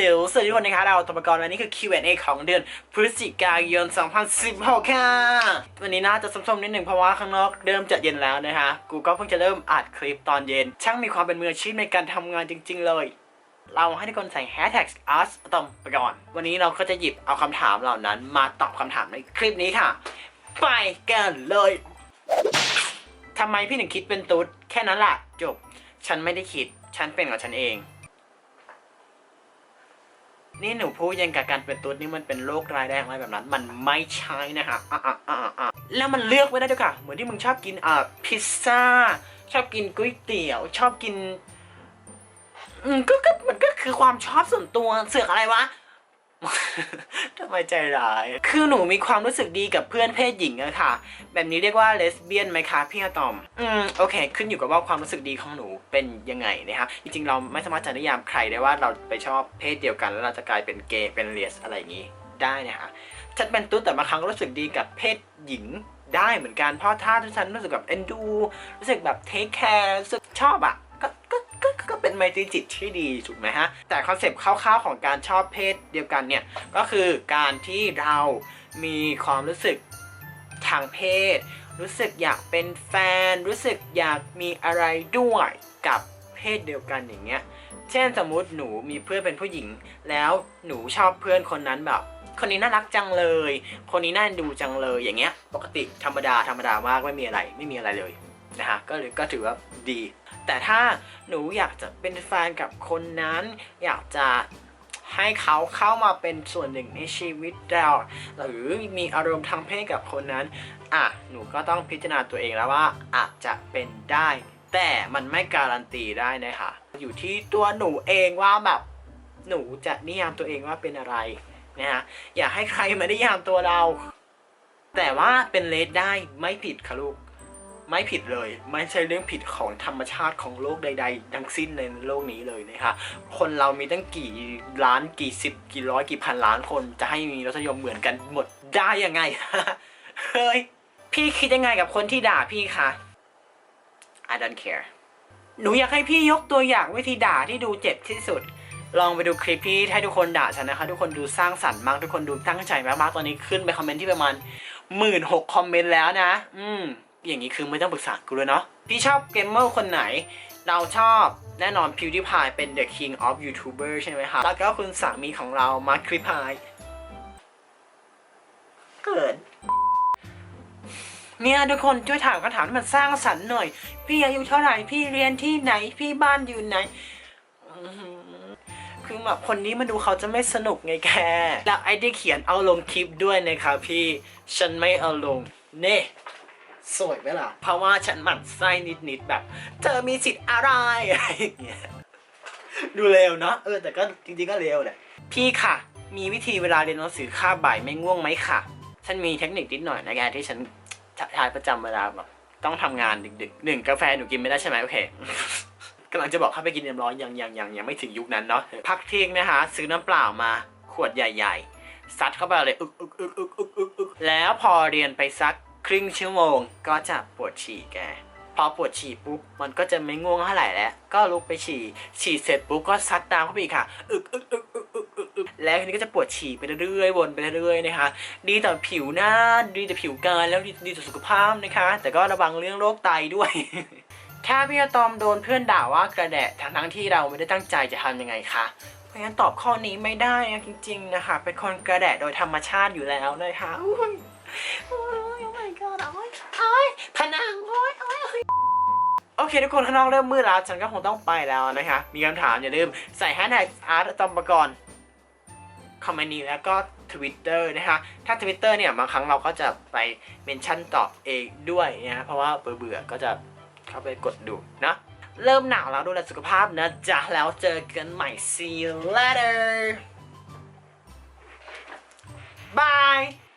ลสวัสดีทุกคนนะคะเราตมกรวันนี้คือ Q&A ของเดือนพฤศจิกายน 2016 ค่ะ วันนี้น่าจะส้มๆนิดหนึ่งเพราะว่าข้างนอกเริ่มจะเย็นแล้วนะคะ กูก็เพิ่งจะเริ่มอัดคลิปตอนเย็น ช่างมีความเป็นมืออาชีพในการทำงานจริง ๆ เลย เราให้ทุกคนใส่ hashtag us ตมไปก่อนวันนี้เราก็จะหยิบเอาคำถามเหล่านั้น มาตอบคำถามในคลิปนี้ค่ะ ไปกันเลยทำไมพี่ถึงคิดเป็นตุ๊ดแค่นั้นแหละจบ ฉันไม่ได้คิด ฉันเป็นของฉันเอง นี่หนูพูดยังกับการเป็นตุ๊ดนี่มันเป็นโรคร้ายแรงอะไรแบบนั้น มันไม่ใช่นะคะอะอะอะอะแล้วมันเลือกไว้ได้ด้วยค่ะ เหมือนที่มึงชอบกินอ่าพิซซ่า ชอบกินก๋วยเตี๋ยว ชอบกิน อืมก็ก็มันก็คือความชอบส่วนตัวเสือกอะไรวะ ทำไมใจร้าย คือหนูมีความรู้สึกดีกับเพื่อนเพศหญิงอะค่ะ แบบนี้เรียกว่าเลสเบี้ยนไหมคะพี่อะตอม อืมโอเค ขึ้นอยู่กับว่าความรู้สึกดีของหนูเป็นยังไงนะคะ จริงๆ เราไม่สามารถจะนิยามใครได้ว่าเราไปชอบเพศเดียวกันแล้วเราจะกลายเป็นเกย์เป็นเลสอะไรอย่างนี้ได้นะคะฉันเป็นตุ๊ดแต่บางครั้งรู้สึกดีกับเพศหญิงได้เหมือนกัน เพราะถ้าฉันรู้สึกแบบเอ็นดู รู้สึกแบบเทคแคร์รู้สึกชอบอะก็ ก็ก็เป็นไมตรีจิตที่ดีถูกไหมฮะ แต่คอนเซปต์คร่าวๆของการชอบเพศเดียวกันเนี่ย ก็คือการที่เรามีความรู้สึกทางเพศ รู้สึกอยากเป็นแฟน รู้สึกอยากมีอะไรด้วยกับเพศเดียวกันอย่างเงี้ย เช่นสมมุติหนูมีเพื่อนเป็นผู้หญิง แล้วหนูชอบเพื่อนคนนั้นแบบ คนนี้น่ารักจังเลย คนนี้น่าดูจังเลยอย่างเงี้ย ปกติธรรมดาธรรมดามากไม่มีอะไรไม่มีอะไรเลย นะฮะก็เลยก็ถือว่าดี แต่ถ้าหนูอยากจะเป็นแฟนกับคนนั้น อยากจะให้เขาเข้ามาเป็นส่วนหนึ่งในชีวิตเรา หรือมีอารมณ์ทางเพศกับคนนั้น อะ หนูก็ต้องพิจารณาตัวเองแล้วว่าอาจจะเป็นได้ แต่มันไม่การันตีได้นะคะ อยู่ที่ตัวหนูเองว่าแบบหนูจะนิยามตัวเองว่าเป็นอะไรนะฮะอย่าให้ใครมานิยามตัวเรา แต่ว่าเป็นเลสได้ไม่ผิดค่ะลูก ไม่ผิดเลย ไม่ใช่เรื่องผิดของธรรมชาติของโลกใด ๆ ทั้งสิ้นในโลกนี้เลยนะคะคนเรามีตั้งกี่ล้านกี่สิบกี่ร้อยกี่พันล้านคนจะให้มีรสนิยมเหมือนกันหมดได้ยังไงเฮ้ยพี่คิดยังไงกับคนที่ด่าพี่คะ I don't care หนูอยากให้พี่ยกตัวอย่างวิธีด่าที่ดูเจ็บที่สุด ลองไปดูคลิปพี่ให้ทุกคนด่าฉันนะคะ ทุกคนดูสร้างสรรค์มาก ทุกคนดูตั้งใจมากๆ ตอนนี้ขึ้นไปคอมเมนต์ที่ประมาณหมื่นหกคอมเมนต์แล้วนะ อืม อย่างนี้คือไม่ต้องปรึกษากูเลยเนาะพี่ชอบเกมเมอร์คนไหน เราชอบแน่นอน PewDiePie เป็น The King of YouTuber ใช่ไหมคะแล้วก็คุณสามีของเรา Mark c r i p i เกิดเนี่ยทุกคนช่วยถามคำถามที่มันสร้างสรรค์หน่อย พี่อายุเท่าไหร่ พี่เรียนที่ไหน พี่บ้านอยู่ไหน คือแบบคนนี้มาดูเขาจะไม่สนุกไงแก แล้วไอ้ที่เขียนเอาลงคลิปด้วยนะครับพี่ ฉันไม่เอาลง เน่ สวยไหมล่ะ เพราะว่าฉันหมั่นไส้นิดๆแบบ เธอมีสิทธิ์อะไรอะไรอย่างเงี้ยดูเร็วเนาะเออแต่ก็จริงๆก็เร็วแหละพี่ค่ะ มีวิธีเวลาเรียนหนังสือคาบบ่ายไม่ง่วงไหมค่ะ ฉันมีเทคนิคนิดหน่อยในการที่ฉันใช้ประจำเวลาแบบต้องทำงานดึกๆหนึ่งกาแฟหนูกินไม่ได้ใช่ไหมโอเคกำลังจะบอกให้ไปกินเอ็มร้อยยังยังยังยังไม่ถึงยุคนั้นเนาะพักเที่ยงนะคะ ซื้อน้ำเปล่ามาขวดใหญ่ ๆ ซัดเข้าไปเลยอึกอึกอึกอึกอึกอึกอึกแล้วพอเรียนไปสัก ครึ่งชั่วโมงก็จะปวดฉี่แก พอปวดฉี่ปุ๊บมันก็จะไม่ง่วงเท่าไหร่แล้ว ก็ลุกไปฉี่ ฉี่เสร็จปุ๊บก็ซัดตามเข้าไปอีกค่ะอึกอึกอึกอึกอึกอึกอึกแล้วทีนี้ก็จะปวดฉี่ไปเรื่อยๆวนไปเรื่อยๆนะคะ ดีต่อผิวหน้า ดีต่อผิวกายแล้วดีดีต่อสุขภาพนะคะ แต่ก็ระวังเรื่องโรคไตด้วยถ้าพี่อะตอมโดนเพื่อนด่าว่ากระแดะทั้งทั้งที่เราไม่ได้ตั้งใจจะทำยังไงคะ เพราะงั้นตอบข้อนี้ไม่ได้จริงๆนะคะ เป็นคนกระแดะโดยธรรมชาติอยู่แล้วนะคะ ยโอ้ยผนังโอ้ยโอ้ยโอเค ทุกคนข้างนอกเริ่มมืดแล้ว ฉันก็คงต้องไปแล้วนะคะมีคำถามอย่าลืมใส่แฮชแท็กอาร์ตตอมปกรณ์คอมเมนต์นี้แล้วก็ Twitter นะคะ ถ้า Twitter เนี่ยบางครั้งเราก็จะไปเมนชั่นตอบเองด้วยนะเพราะว่าเบื่อๆก็จะเข้าไปกดดูนะเริ่มหนาวแล้วดูแลสุขภาพนะจ๊ะ แล้วเจอกันใหม่ see you later bye